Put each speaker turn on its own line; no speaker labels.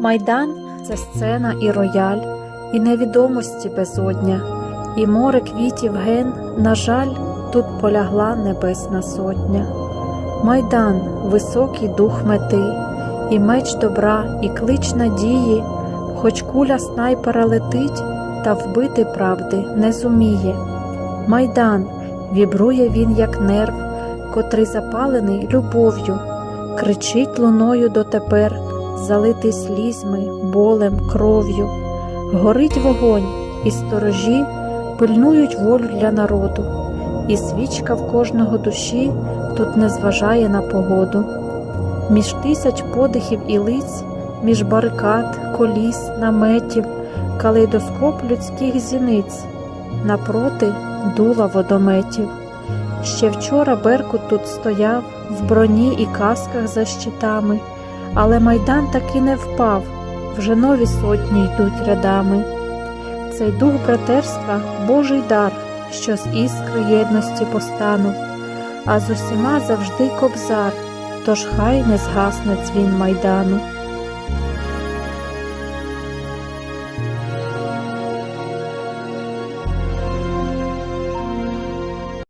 Майдан це сцена і рояль, і невідомості безодня, і море квітів ген, на жаль, тут полягла небесна сотня. Майдан високий дух мети, і меч добра, і клич надії, хоч куля снайпера летить, та вбити правди не зуміє. Майдан вібрує він, як нерв, котрий запалений любов'ю, кричить луною дотепер, залитий слізьми, болем, кров'ю. Горить вогонь, і сторожі пильнують волю для народу, і свічка в кожного душі тут не зважає на погоду. Між тисяч подихів і лиць, між барикад, коліс, наметів, калейдоскоп людських зіниць, напроти дула водометів. Ще вчора Беркут тут стояв в броні і касках за щитами, але майдан таки не впав, вже нові сотні йдуть рядами. Цей дух братерства Божий дар, що з іскри єдності постанув, а з усіма завжди кобзар, тож хай не згасне дзвін майдану.